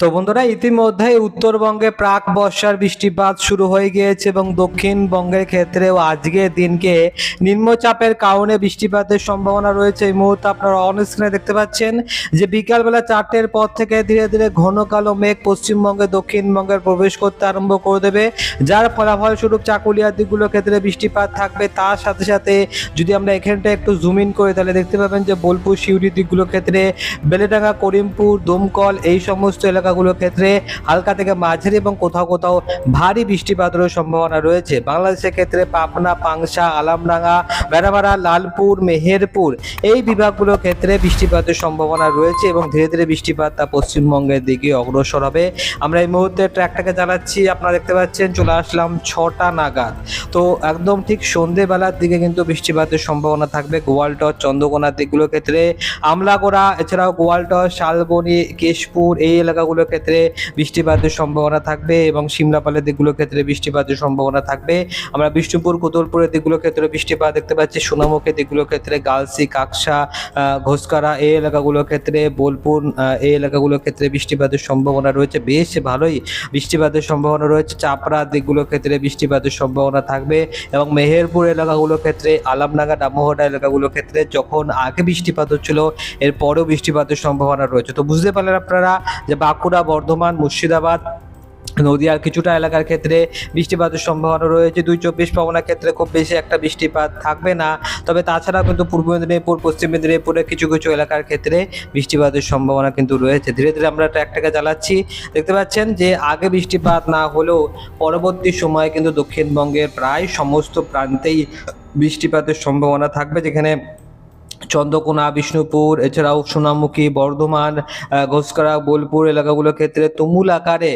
তো বন্ধুরা, ইতিমধ্যে উত্তরবঙ্গে প্রাক বর্ষার বৃষ্টিপাত শুরু হয়ে গিয়েছে এবং দক্ষিণবঙ্গের ক্ষেত্রেও আজকের দিনকে নিম্নচাপের কারণে বৃষ্টিপাতের সম্ভাবনা রয়েছে। এই মুহূর্তে আপনারা অন স্ক্রিনে দেখতে পাচ্ছেন যে বিকালবেলা চারটের পর থেকে ধীরে ধীরে ঘন কালো মেঘ পশ্চিমবঙ্গে দক্ষিণবঙ্গের প্রবেশ করতে আরম্ভ করে দেবে, যার ফলাফল স্বরূপ চাকুলিয়ার দিকগুলোর ক্ষেত্রে বৃষ্টিপাত থাকবে। তার সাথে সাথে যদি আমরা এখানটা একটু জুম ইন করি, তাহলে দেখতে পাবেন যে বোলপুর শিউরি দিকগুলোর ক্ষেত্রে, বেলেডাঙ্গা, করিমপুর, দমকল, এই সমস্ত এলাকাগুলোর ক্ষেত্রে হালকা থেকে মাঝারি এবং কোথাও কোথাও ভারী বৃষ্টিপাতেরও সম্ভাবনা রয়েছে। বাংলাদেশের ক্ষেত্রে পাবনা, পাংশা, আলামডাঙ্গা, বেড়াবাড়া, লালপুর, মেহেরপুর এই বিভাগগুলোর ক্ষেত্রে বৃষ্টিপাতের সম্ভাবনা রয়েছে এবং ধীরে ধীরে বৃষ্টিপাত তা পশ্চিমবঙ্গের দিকে অগ্রসর হবে। আমরা এই মুহূর্তে ট্র্যাকটাকে চালাচ্ছি, আপনারা দেখতে পাচ্ছেন চলে আসলাম ছটা নাগাদ। তো একদম ঠিক সন্ধেবেলার দিকে কিন্তু বৃষ্টিপাতের সম্ভাবনা থাকবে গোয়ালটর চন্দ্রকোনার দিকগুলোর ক্ষেত্রে। আমলাগোড়া, এছাড়াও গোয়ালটর শালবনি, কেশপুর এই এলাকাগুলোর ক্ষেত্রে বৃষ্টিপাতের সম্ভাবনা থাকবে এবং সিমলাপালের দিকগুলোর ক্ষেত্রে বৃষ্টিপাতের সম্ভাবনা থাকবে। আমরা বিষ্ণুপুর কোতলপুরের দিকগুলোর ক্ষেত্রে বৃষ্টিপাত দেখতে পাচ্ছি। সোনামুখী দিকগুলোর ক্ষেত্রে গালসি, কাকসা ঘোষকারা এই এলাকাগুলোর ক্ষেত্রে, বোলপুর এই এলাকাগুলোর ক্ষেত্রে বৃষ্টিপাতের সম্ভাবনা রয়েছে। বেশ ভালোই বৃষ্টিপাতের সম্ভাবনা রয়েছে। চাপড়া দিকগুলোর ক্ষেত্রে বৃষ্টিপাতের সম্ভাবনা থাকবে এবং মেহেরপুর এলাকাগুলোর ক্ষেত্রে, আলামনাগা ডামোহটা এলাকাগুলোর ক্ষেত্রে যখন আগে বৃষ্টিপাত হচ্ছিল, এরপরেও বৃষ্টিপাতের সম্ভাবনা রয়েছে। তো বুঝতে পারলেন আপনারা যে বাঁকুড়া বর্ধমান, মুর্শিদাবাদ, নদীয়ার কিছুটা এলাকার ক্ষেত্রে বৃষ্টিপাতের সম্ভাবনা রয়েছে। দুই চব্বিশ পরগনার ক্ষেত্রে খুব বেশি একটা বৃষ্টিপাত থাকবে না। তবে তাছাড়া কিন্তু পূর্ব মেদিনীপুর, পশ্চিম মেদিনীপুরের কিছু কিছু এলাকার ক্ষেত্রে বৃষ্টিপাতের সম্ভাবনা কিন্তু রয়েছে। ধীরে ধীরে আমরা ট্র্যাকটাকে চালাচ্ছি দেখতে পাচ্ছেন যে আগে বৃষ্টিপাত না হলেও পরবর্তী সময়ে কিন্তু দক্ষিণবঙ্গের প্রায় সমস্ত প্রান্তেই বৃষ্টিপাতের সম্ভাবনা থাকবে, যেখানে চন্দ্রকোনা, বিষ্ণুপুর, এছাড়াও সোনামুখী, বর্ধমান ঘোষকরা, বোলপুর এলাকাগুলোর ক্ষেত্রে তুমুল আকারে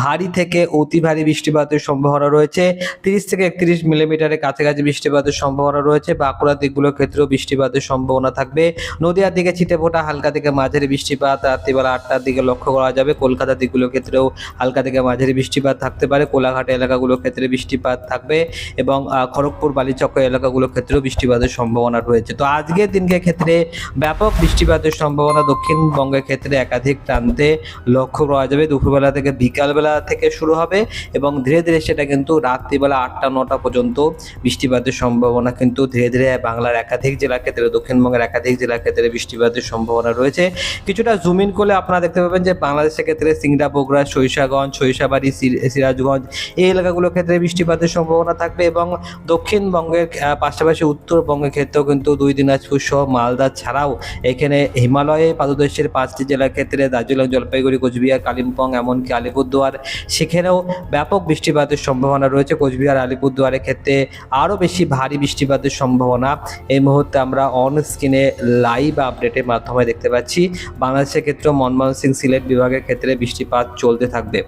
ভারী থেকে অতি ভারী বৃষ্টিপাতের সম্ভাবনা রয়েছে। তিরিশ থেকে একত্রিশ মিলিমিটারের কাছাকাছি বৃষ্টিপাতের সম্ভাবনা রয়েছে। বাঁকুড়ার দিকগুলোর ক্ষেত্রেও বৃষ্টিপাতের সম্ভাবনা থাকবে। নদীয়ার দিকে ছিটে ফোটা হালকা থেকে মাঝারি বৃষ্টিপাত, রাত্রিবেলা আটটার দিকে লক্ষ্য করা যাবে। কলকাতার দিকগুলোর ক্ষেত্রেও হালকা থেকে মাঝারি বৃষ্টিপাত থাকতে পারে। কোলাঘাট এলাকাগুলোর ক্ষেত্রে বৃষ্টিপাত থাকবে এবং খড়গপুর, বালিচক্র এলাকাগুলোর ক্ষেত্রেও বৃষ্টিপাতের সম্ভাবনা রয়েছে। তো আজকের দিনকে ক্ষেত্রে ব্যাপক বৃষ্টিপাতের সম্ভাবনা দক্ষিণবঙ্গের ক্ষেত্রে একাধিক প্রান্তে লক্ষ্য করা যাবে। দুপুরবেলা থেকে বিকালবেলা থেকে শুরু হবে এবং ধীরে ধীরে সেটা কিন্তু রাত্রিবেলা আটটা, নটা পর্যন্ত বৃষ্টিপাতের সম্ভাবনা কিন্তু ধীরে ধীরে বাংলার একাধিক জেলার ক্ষেত্রে, দক্ষিণবঙ্গের একাধিক জেলার ক্ষেত্রে বৃষ্টিপাতের সম্ভাবনা রয়েছে। কিছুটা জুম ইন করলে আপনারা দেখতে পাবেন যে বাংলাদেশের ক্ষেত্রে সিংড়া, বগুড়া, সরিষাগঞ্জ, সরিষাবাড়ি সিরাজগঞ্জ এই এলাকাগুলোর ক্ষেত্রে বৃষ্টিপাতের সম্ভাবনা থাকবে এবং দক্ষিণবঙ্গের পাশাপাশি উত্তরবঙ্গের ক্ষেত্রেও কিন্তু দুই দিনাজপুর সহ মালদা ছাড়াও এখানে হিমালয়ে পাদদেশের পাঁচটি জেলার ক্ষেত্রে দার্জিলিং, জলপাইগুড়ি, কোচবিহার, কালিম্পং, এমনকি আলিপুরদুয়ার, সেখানেও ব্যাপক বৃষ্টিপাতের সম্ভাবনা রয়েছে। কোচবিহার, আলিপুরদুয়ারের ক্ষেত্রে আরও বেশি ভারী বৃষ্টিপাতের সম্ভাবনা। এই মুহূর্তে আমরা অন স্ক্রিনে লাইভ আপডেটের মাধ্যমে দেখতে পাচ্ছি। বাংলাদেশের ক্ষেত্রেও মনমোহন সিং সিলেট বিভাগের ক্ষেত্রে বৃষ্টিপাত চলতে থাকবে।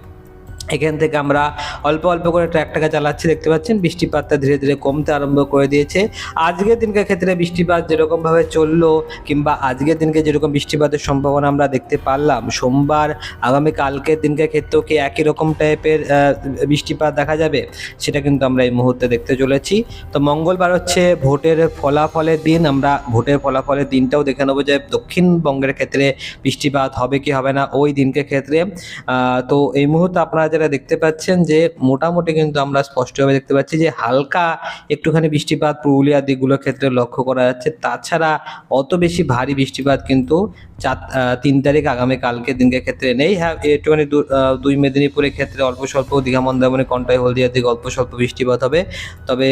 এখান থেকে আমরা অল্প অল্প করে ট্র্যাকটাকে চালাচ্ছি, দেখতে পাচ্ছেন? বৃষ্টিপাতটা ধীরে ধীরে কমতে আরম্ভ করে দিয়েছে। আজকের দিনকে ক্ষেত্রে বৃষ্টিপাত যেরকমভাবে চলল কিংবা আজকের দিনকে যেরকম বৃষ্টিপাতের সম্ভাবনা আমরা দেখতে পারলাম, সোমবার আগামী কালকের দিনকে ক্ষেত্রেও কি একই রকম টাইপের বৃষ্টিপাত দেখা যাবে? সেটা কিন্তু আমরা এই মুহূর্তে দেখতে চলেছি। তো মঙ্গলবার হচ্ছে ভোটের ফলাফলের দিন, আমরা ভোটের ফলাফলের দিনটাও দেখে নেব যে দক্ষিণবঙ্গের ক্ষেত্রে বৃষ্টিপাত হবে কি হবে না ওই দিনকে ক্ষেত্রে। তো এই মুহূর্তে আপনারা যারা দেখতে পাচ্ছেন যে মোটামুটি কিন্তু আমরা স্পষ্টভাবে দেখতে পাচ্ছি যে হালকা একটুখানি বৃষ্টিপাত পুরুলিয়ার দিকগুলোর ক্ষেত্রে লক্ষ্য করা যাচ্ছে। তাছাড়া অত বেশি ভারী বৃষ্টিপাত কিন্তু চার তিন তারিখ আগামীকালকে দিনকে ক্ষেত্রে নেই। হ্যাঁ একটুখানি দুই মেদিনীপুরের ক্ষেত্রে অল্প স্বল্প, দীঘা, মন্দারমণি, কন্টাই, হলদিয়ার দিকে অল্প স্বল্প বৃষ্টিপাত হবে। তবে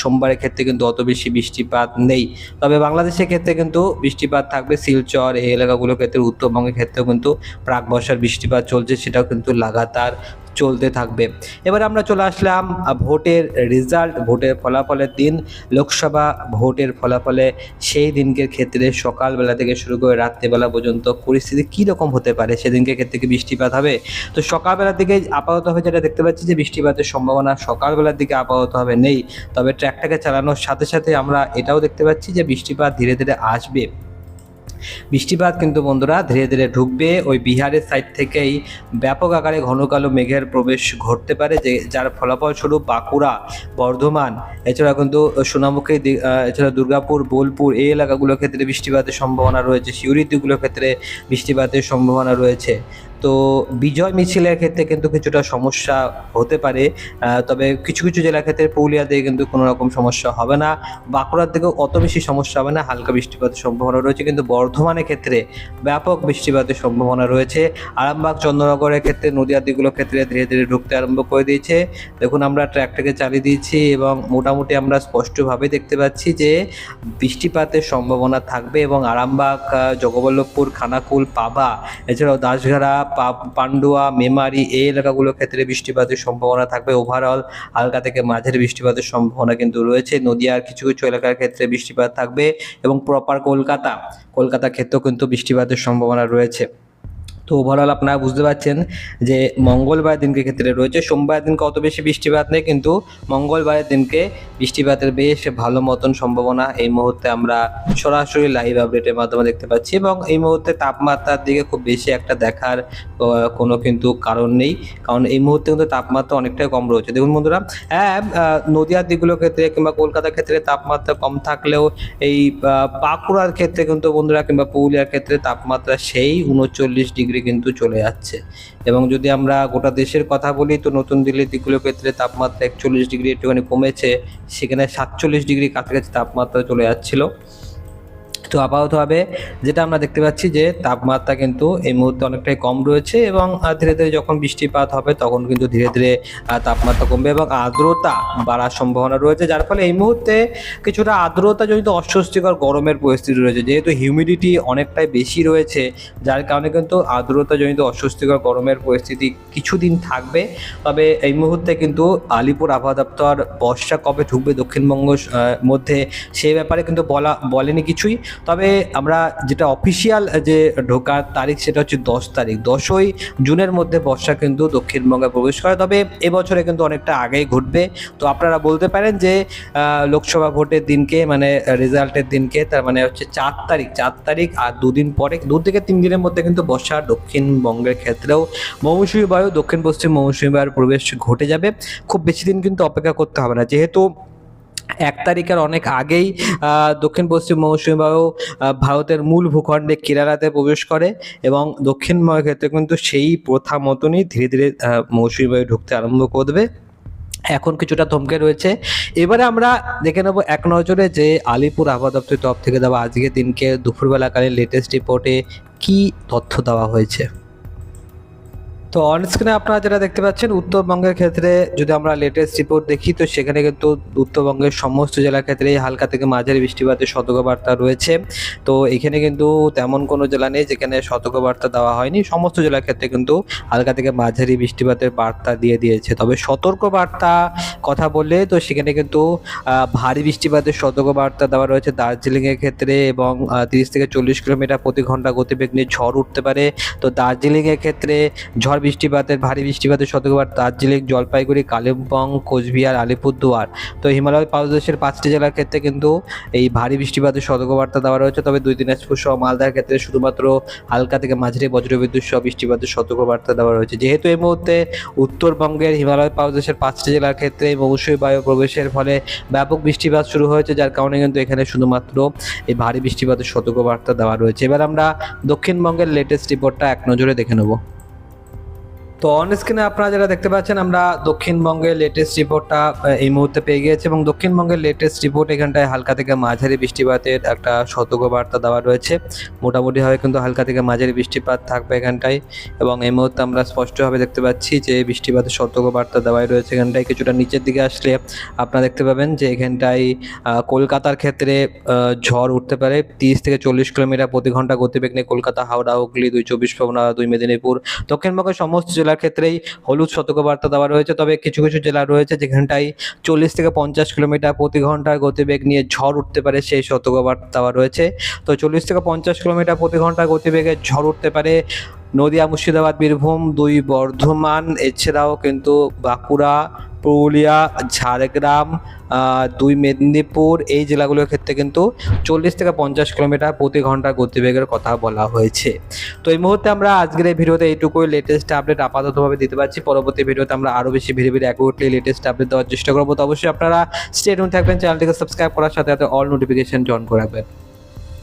সোমবারের ক্ষেত্রে কিন্তু অত বেশি বৃষ্টিপাত নেই। তবে বাংলাদেশের ক্ষেত্রে কিন্তু বৃষ্টিপাত থাকবে। শিলচর, এই এলাকাগুলোর ক্ষেত্রে, উত্তরবঙ্গের ক্ষেত্রেও কিন্তু প্রাক বর্ষার বৃষ্টিপাত চলছে, সেটাও কিন্তু লাগাতার চলতে থাকবে। এবার আমরা চলে আসলাম ভোটের রেজাল্ট ভোটের ফলাফলের দিন। লোকসভা ভোটের ফলাফলে সেই দিনকের ক্ষেত্রে সকালবেলা থেকে শুরু করে রাত্রেবেলা পর্যন্ত পরিস্থিতি কী রকম হতে পারে? সেদিনকে ক্ষেত্রে কি বৃষ্টিপাত হবে? তো সকালবেলার দিকে আপাততভাবে যেটা দেখতে পাচ্ছি যে বৃষ্টিপাতের সম্ভাবনা সকালবেলার দিকে আপাততভাবে নেই। তবে ট্র্যাকটাকে চালানোর সাথে সাথে আমরা এটাও দেখতে পাচ্ছি যে বৃষ্টিপাত ধীরে ধীরে আসবে। বৃষ্টিপাত কিন্তু বন্ধুরা ধীরে ধীরে ঢুকবে। ওই বিহারের সাইড থেকেই ব্যাপক আকারে ঘন কালো মেঘের প্রবেশ ঘটতে পারে, যে যার ফলাফলস্বরূপ বাঁকুড়া, বর্ধমান, এছাড়া কিন্তু সোনামুখী এছাড়া দুর্গাপুর, বোলপুর এই এলাকাগুলোর ক্ষেত্রে বৃষ্টিপাতের সম্ভাবনা রয়েছে, সিউড়ির দিকগুলোর ক্ষেত্রে বৃষ্টিপাতের সম্ভাবনা রয়েছে। তো বিজয় মিছিলের ক্ষেত্রে কিন্তু কিছুটা সমস্যা হতে পারে। তবে কিছু কিছু জেলার ক্ষেত্রে পুরুলিয়া দিয়ে কিন্তু কোনো রকম সমস্যা হবে না। বাঁকুড়ার দিকেও অত বেশি সমস্যা হবে না, হালকা বৃষ্টিপাতের সম্ভাবনা রয়েছে। কিন্তু বর্ধমানের ক্ষেত্রে ব্যাপক বৃষ্টিপাতের সম্ভাবনা রয়েছে। আরামবাগ, চন্দ্রনগরের ক্ষেত্রে নদীয়ার দিকগুলোর ক্ষেত্রে ধীরে ধীরে ঢুকতে আরম্ভ করে দিয়েছে। দেখুন, আমরা ট্র্যাকটাকে চালিয়ে দিয়েছি এবং মোটামুটি আমরা স্পষ্টভাবে দেখতে পাচ্ছি যে বৃষ্টিপাতের সম্ভাবনা থাকবে এবং আরামবাগ জগবল্লভপুর, খানাকুল, পাবা, এছাড়াও দাসঘাড়া পান্ডুয়া, মেমারি এই এলাকাগুলোর ক্ষেত্রে বৃষ্টিপাতের সম্ভাবনা থাকবে। ওভারঅল হালকা থেকে মাঝের বৃষ্টিপাতের সম্ভাবনা কিন্তু রয়েছে। নদীয়ার কিছু কিছু এলাকার ক্ষেত্রে বৃষ্টিপাত থাকবে এবং প্রপার কলকাতা। কলকাতা ক্ষেত্রেও কিন্তু বৃষ্টিপাতের সম্ভাবনা রয়েছে। তো ওভারঅল আপনারা বুঝতে পারছেন যে মঙ্গলবার দিনকে ক্ষেত্রে রয়েছে। সোমবার দিনকে অত বেশি বৃষ্টিপাত নেই, কিন্তু মঙ্গলবারের দিনকে বৃষ্টিপাতের বেশ ভালো মতন সম্ভাবনা এই মুহূর্তে আমরা সরাসরি লাইভ আপডেটের মাধ্যমে দেখতে পাচ্ছি এবং এই মুহূর্তে তাপমাত্রার দিকে খুব বেশি একটা দেখার কোনো কিন্তু কারণ নেই। কারণ এই মুহূর্তে কিন্তু তাপমাত্রা অনেকটাই কম রয়েছে। দেখুন বন্ধুরা হ্যাঁ নদিয়ার দিকগুলোর ক্ষেত্রে কিংবা কলকাতার ক্ষেত্রে তাপমাত্রা কম থাকলেও এই বাঁকুড়ার ক্ষেত্রে কিন্তু বন্ধুরা কিংবা পুরুলিয়ার ক্ষেত্রে তাপমাত্রা সেই উনচল্লিশ ডিগ্রি কিন্তু চলে যাচ্ছে। এবং যদি আমরা গোটা দেশের কথা বলি, তো নতুন দিল্লির দিকগুলোর ক্ষেত্রে তাপমাত্রা একচল্লিশ ডিগ্রি একটুখানি কমেছে, সেখানে সাতচল্লিশ ডিগ্রি কাছাকাছি তাপমাত্রা চলে যাচ্ছিল। তো আপাততভাবে যেটা আমরা দেখতে পাচ্ছি যে তাপমাত্রা কিন্তু এই মুহূর্তে অনেকটাই কম রয়েছে এবং ধীরে ধীরে যখন বৃষ্টিপাত হবে তখন কিন্তু ধীরে ধীরে তাপমাত্রা কমবে এবং আর্দ্রতা বাড়ার সম্ভাবনা রয়েছে, যার ফলে এই মুহূর্তে কিছুটা আর্দ্রতা জনিত অস্বস্তিকর গরমের পরিস্থিতি রয়েছে, যেহেতু হিউমিডিটি অনেকটাই বেশি রয়েছে, যার কারণে কিন্তু আর্দ্রতা জনিত অস্বস্তিকর গরমের পরিস্থিতি কিছুদিন থাকবে। তবে এই মুহূর্তে কিন্তু আলিপুর আবহাওয়া দপ্তর বর্ষা কবে ঢুকবে দক্ষিণবঙ্গ মধ্যে সে ব্যাপারে কিন্তু বলা, বলেনি কিছুই। তবে আমরা যেটা অফিসিয়াল যে ঢোকার তারিখ সেটা হচ্ছে দশ তারিখ। দশই জুনের মধ্যে বর্ষা কিন্তু দক্ষিণবঙ্গে প্রবেশ করে। তবে এবছরে কিন্তু অনেকটা আগেই ঘটবে। তো আপনারা বলতে পারেন যে লোকসভা ভোটের দিনকে মানে রেজাল্টের দিনকে, তার মানে হচ্ছে চার তারিখ। চার তারিখ আর দুদিন পরে, দু থেকে তিন দিনের মধ্যে কিন্তু বর্ষা দক্ষিণবঙ্গের ক্ষেত্রেও মৌসুমী বায়ু, দক্ষিণ পশ্চিম মৌসুমী বায়ুর প্রবেশ ঘটে যাবে। খুব বেশি দিন কিন্তু অপেক্ষা করতে হবে না। যেহেতু এক তারিখের অনেক আগেই দক্ষিণ পশ্চিম মৌসুমী বায়ু ভারতের মূল ভূখণ্ডে কেরালাতে প্রবেশ করে এবং দক্ষিণবঙ্গের ক্ষেত্রে কিন্তু সেই প্রথা মতনই ধীরে ধীরে মৌসুমী বায়ু ঢুকতে আরম্ভ করবে। এখন কিছুটা থমকে রয়েছে। এবারে আমরা দেখে নেব এক নজরে যে আলিপুর আবহাওয়া দপ্তরের তরফ থেকে দেওয়া আজকের দিনকে দুপুরবেলাকালীন লেটেস্ট রিপোর্টে কি তথ্য দেওয়া হয়েছে। তো অন স্ক্রিনে আপনারা যেটা দেখতে পাচ্ছেন, উত্তরবঙ্গের ক্ষেত্রে যদি আমরা লেটেস্ট রিপোর্ট দেখি, তো সেখানে কিন্তু উত্তরবঙ্গের সমস্ত জেলার ক্ষেত্রে হালকা থেকে মাঝারি বৃষ্টিপাতের সতর্কবার্তা রয়েছে। তো এখানে কিন্তু তেমন কোনো জেলা নেই যেখানে সতর্কবার্তা দেওয়া হয়নি। সমস্ত জেলার ক্ষেত্রে কিন্তু হালকা থেকে মাঝারি বৃষ্টিপাতের বার্তা দিয়ে দিয়েছে। তবে সতর্কবার্তা কথা বললে তো সেখানে কিন্তু ভারী বৃষ্টিপাতের সতর্কবার্তা দেওয়া রয়েছে দার্জিলিংয়ের ক্ষেত্রে এবং তিরিশ থেকে চল্লিশ কিলোমিটার প্রতি ঘণ্টা গতিবেগ নিয়ে ঝড় উঠতে পারে। তো দার্জিলিংয়ের ক্ষেত্রে ঝড় বৃষ্টিপাতের, ভারী বৃষ্টিপাতের সতর্কবার্তা দার্জিলিং, জলপাইগুড়ি, কালিম্পং, কোচবিহার, আলিপুরদুয়ার। তো হিমালয় পাদদেশের পাঁচটি জেলার ক্ষেত্রে কিন্তু এই ভারী বৃষ্টিপাতের সতর্কবার্তা দেওয়া রয়েছে। তবে দুই দিনাজপুর সহ মালদার ক্ষেত্রে শুধুমাত্র হালকা থেকে মাঝারি বজ্রবিদ্যুৎ সহ বৃষ্টিপাতের সতর্কবার্তা দেওয়া রয়েছে। যেহেতু এই মুহূর্তে উত্তরবঙ্গের হিমালয় পাদদেশের পাঁচটি জেলার ক্ষেত্রে মৌসুমী বায়ু প্রবেশের ফলে ব্যাপক বৃষ্টিপাত শুরু হয়েছে, যার কারণে কিন্তু এখানে শুধুমাত্র এই ভারী বৃষ্টিপাতের সতর্কবার্তা দেওয়া রয়েছে। এবার আমরা দক্ষিণবঙ্গের লেটেস্ট রিপোর্টটা এক নজরে দেখে নেব। তো অন স্ক্রিনে আপনারা যেটা দেখতে পাচ্ছেন, আমরা দক্ষিণবঙ্গের লেটেস্ট রিপোর্টটা এই মুহূর্তে পেয়ে গিয়েছি এবং দক্ষিণবঙ্গের লেটেস্ট রিপোর্ট এখানটায় হালকা থেকে মাঝারি বৃষ্টিপাতের একটা সতর্কবার্তা দেওয়া রয়েছে। মোটামুটিভাবে কিন্তু হালকা থেকে মাঝারি বৃষ্টিপাত থাকবে এখানটায় এবং এই মুহূর্তে আমরা স্পষ্টভাবে দেখতে পাচ্ছি যে বৃষ্টিপাতের সতর্কবার্তা দেওয়াই রয়েছে এখানটায়। কিছুটা নিচের দিকে আসলে আপনারা দেখতে পাবেন যে এখানটায় কলকাতার ক্ষেত্রে ঝড় উঠতে পারে। তিরিশ থেকে চল্লিশ কিলোমিটার প্রতি ঘণ্টা গতিবেগ নিয়ে কলকাতা, হাওড়া, হুগলি, দুই চব্বিশ পরগনা, দুই মেদিনীপুর, দক্ষিণবঙ্গের সমস্ত জেলার ক্ষেত্রেই হলুদ সতর্কবার্তা দেওয়া রয়েছে। তবে কিছু কিছু জেলা রয়েছে যেখানটায় চল্লিশ থেকে পঞ্চাশ কিলোমিটার প্রতি ঘণ্টার গতিবেগ নিয়ে ঝড় উঠতে পারে সেই সতর্কবার্তা দেওয়া রয়েছে। তো চল্লিশ থেকে পঞ্চাশ কিলোমিটার প্রতি ঘণ্টার গতিবেগে ঝড় উঠতে পারে নদিয়া, মুর্শিদাবাদ, বীরভূম, দুই বর্ধমান। এছাড়াও কিন্তু বাঁকুড়া পুরুলিয়া, ঝাড়গ্রাম দুই মেদিনীপুর, এই জেলাগুলোর ক্ষেত্রে কিন্তু চল্লিশ থেকে পঞ্চাশ কিলোমিটার প্রতি ঘণ্টা গতিবেগের কথা বলা হয়েছে। তো এই মুহূর্তে আমরা আজকের এই ভিডিওতে এইটুকুই লেটেস্ট আপডেট আপাততভাবে দিতে পারছি। পরবর্তী ভিডিওতে আমরা আরও বেশি ভিডিও ভিড়ে অ্যাকুরেটলি লেটেস্ট আপডেট দেওয়ার চেষ্টা করব। তো অবশ্যই আপনারা স্টেট থাকবেন চ্যানেলটিকে সাবস্ক্রাইব করার সাথে সাথে অল নোটিফিকেশন অন করে রাখবেন।